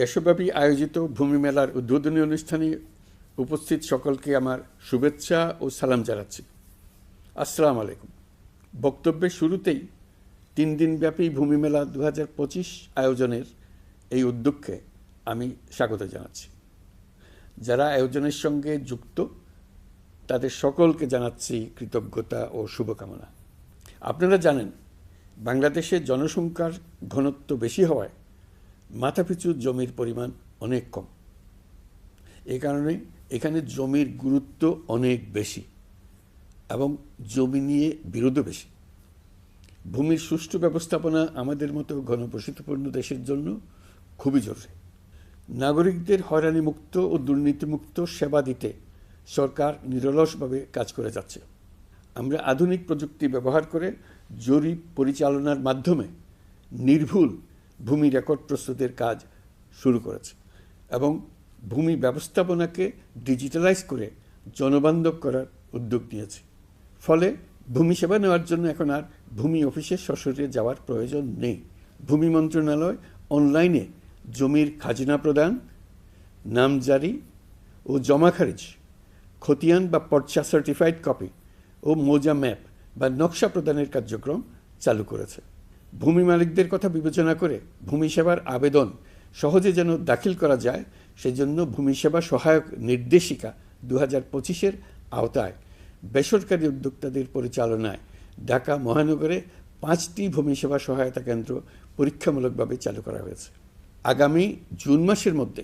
দেশব্যাপী আয়োজিত ভূমি মেলার উদ্বোধনী অনুষ্ঠানে উপস্থিত সকলকে আমার শুভেচ্ছা ও সালাম জানাচ্ছি। আসসালামু আলাইকুম। বক্তব্যের শুরুতেই তিন দিনব্যাপী ভূমি মেলা দু হাজার পঁচিশ আয়োজনের এই উদ্যোগকে আমি স্বাগত জানাচ্ছি। যারা আয়োজনের সঙ্গে যুক্ত, তাদের সকলকে জানাচ্ছি কৃতজ্ঞতা ও শুভকামনা। আপনারা জানেন, বাংলাদেশে জনসংখ্যার ঘনত্ব বেশি হওয়ায় মাথাপিছু জমির পরিমাণ অনেক কম। এ কারণে এখানে জমির গুরুত্ব অনেক বেশি এবং জমি নিয়ে বিরোধও বেশি। ভূমির সুষ্ঠু ব্যবস্থাপনা আমাদের মতো ঘনবসতিপূর্ণ দেশের জন্য খুবই জরুরি। নাগরিকদের হয়রানিমুক্ত ও দুর্নীতিমুক্ত সেবা দিতে সরকার নিরলসভাবে কাজ করে যাচ্ছে। আমরা আধুনিক প্রযুক্তি ব্যবহার করে জরিপ পরিচালনার মাধ্যমে নির্ভুল ভূমি রেকর্ড প্রস্তুতের কাজ শুরু করেছে এবং ভূমি ব্যবস্থাপনাকে ডিজিটালাইজ করে জনবান্ধব করার উদ্যোগ নিয়েছে। ফলে ভূমি সেবা নেওয়ার জন্য এখন আর ভূমি অফিসে সশরীরে যাওয়ার প্রয়োজন নেই। ভূমি মন্ত্রণালয় অনলাইনে জমির খাজনা প্রদান নামজারি ও জমা খারিজ, খতিয়ান বা পর্চা সার্টিফাইড কপি ও মোজা ম্যাপ বা নকশা প্রদানের কার্যক্রম চালু করেছে। ভূমি মালিকদের কথা বিবেচনা করে ভূমি সেবার আবেদন সহজে যেন দাখিল করা যায়, সেজন্য ভূমি সেবা সহায়ক নির্দেশিকা দু হাজার পঁচিশের আওতায়। বেসরকারি উদ্যোক্তাদের পরিচালনায় ঢাকা মহানগরে পাঁচটি ভূমি সেবা সহায়তা কেন্দ্র পরীক্ষামূলকভাবে চালু করা হয়েছে। আগামী জুন মাসের মধ্যে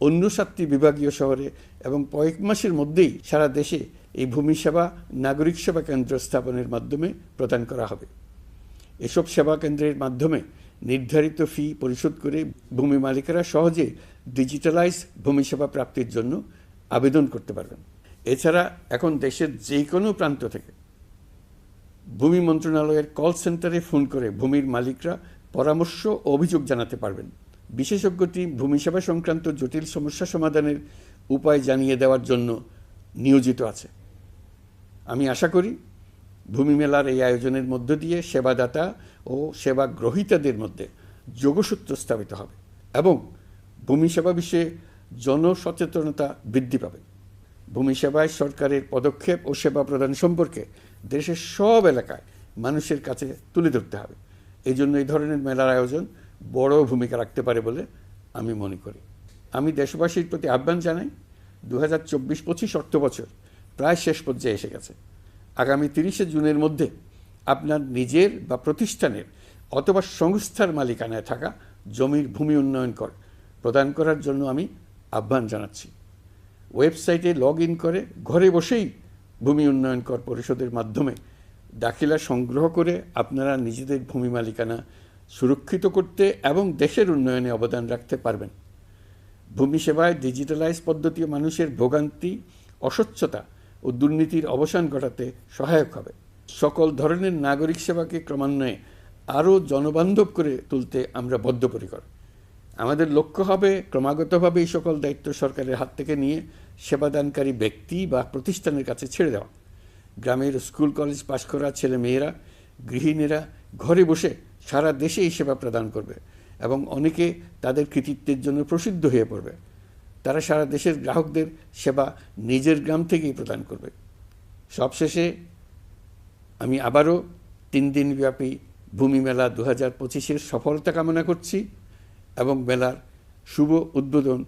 অন্য সাতটি বিভাগীয় শহরে এবং কয়েক মাসের মধ্যেই সারা দেশে এই ভূমি সেবা নাগরিক সেবা কেন্দ্র স্থাপনের মাধ্যমে প্রদান করা হবে। এসব সেবা কেন্দ্রের মাধ্যমে নির্ধারিত ফি পরিশোধ করে ভূমি মালিকেরা সহজে ডিজিটালাইজ ভূমি সেবা প্রাপ্তির জন্য আবেদন করতে পারবেন। এছাড়া এখন দেশের যে কোনো প্রান্ত থেকে ভূমি মন্ত্রণালয়ের কল সেন্টারে ফোন করে ভূমির মালিকরা পরামর্শ ও অভিযোগ জানাতে পারবেন। বিশেষজ্ঞটি ভূমি সেবা সংক্রান্ত জটিল সমস্যা সমাধানের উপায় জানিয়ে দেওয়ার জন্য নিয়োজিত আছে। আমি আশা করি ভূমি মেলার এই আয়োজনের মধ্য দিয়ে সেবাদাতা ও সেবা গ্রহীতাদের মধ্যে যোগসূত্র স্থাপিত হবে এবং ভূমি সেবা বিষয়ে জনসচেতনতা বৃদ্ধি পাবে। ভূমি সেবায় সরকারের পদক্ষেপ ও সেবা প্রদান সম্পর্কে দেশের সব এলাকায় মানুষের কাছে তুলে ধরতে হবে। এই জন্য এই ধরনের মেলার আয়োজন বড় ভূমিকা রাখতে পারে বলে আমি মনে করি। আমি দেশবাসীর প্রতি আহ্বান জানাই দু হাজার চব্বিশ পঁচিশ অর্থ বছর প্রায় শেষ পর্যায়ে এসে গেছে। আগামী তিরিশে জুনের মধ্যে আপনার নিজের বা প্রতিষ্ঠানের অথবা সংস্থার মালিকানায় থাকা জমির ভূমি উন্নয়ন কর, প্রদান করার জন্য আমি আহ্বান জানাচ্ছি। ওয়েবসাইটে লগ ইন করে ঘরে বসেই ভূমি উন্নয়ন কর পরিষদের মাধ্যমে দাখিলা সংগ্রহ করে আপনারা নিজেদের ভূমি মালিকানা সুরক্ষিত করতে এবং দেশের উন্নয়নে অবদান রাখতে পারবেন। ভূমি সেবায় ডিজিটালাইজ পদ্ধতি মানুষের ভোগান্তি, অস্বচ্ছতা ও দুর্নীতির অবসান ঘটাতে সহায়ক হবে। সকল ধরনের নাগরিক সেবাকে ক্রমান্বয়ে আরও জনবান্ধব করে তুলতে আমরা বদ্ধপরিকর। আমাদের লক্ষ্য হবে ক্রমাগতভাবে এই সকল দায়িত্ব সরকারের হাত থেকে নিয়ে সেবাদানকারী ব্যক্তি বা প্রতিষ্ঠানের কাছে ছেড়ে দেওয়া। গ্রামের স্কুল, কলেজ পাশ করা ছেলে মেয়েরা, গৃহিণীরা ঘরে বসে সারা দেশে এই সেবা প্রদান করবে এবং অনেকে তাদের কৃতিত্বের জন্য প্রসিদ্ধ হয়ে পড়বে। তারা সারা দেশের গ্রাহকদের সেবা নিজের গ্রাম থেকেই প্রদান করবে। সবশেষে আমি আবারও তিন দিনব্যাপী ভূমি মেলা দু হাজার সফলতা কামনা করছি এবং মেলার শুভ উদ্বোধন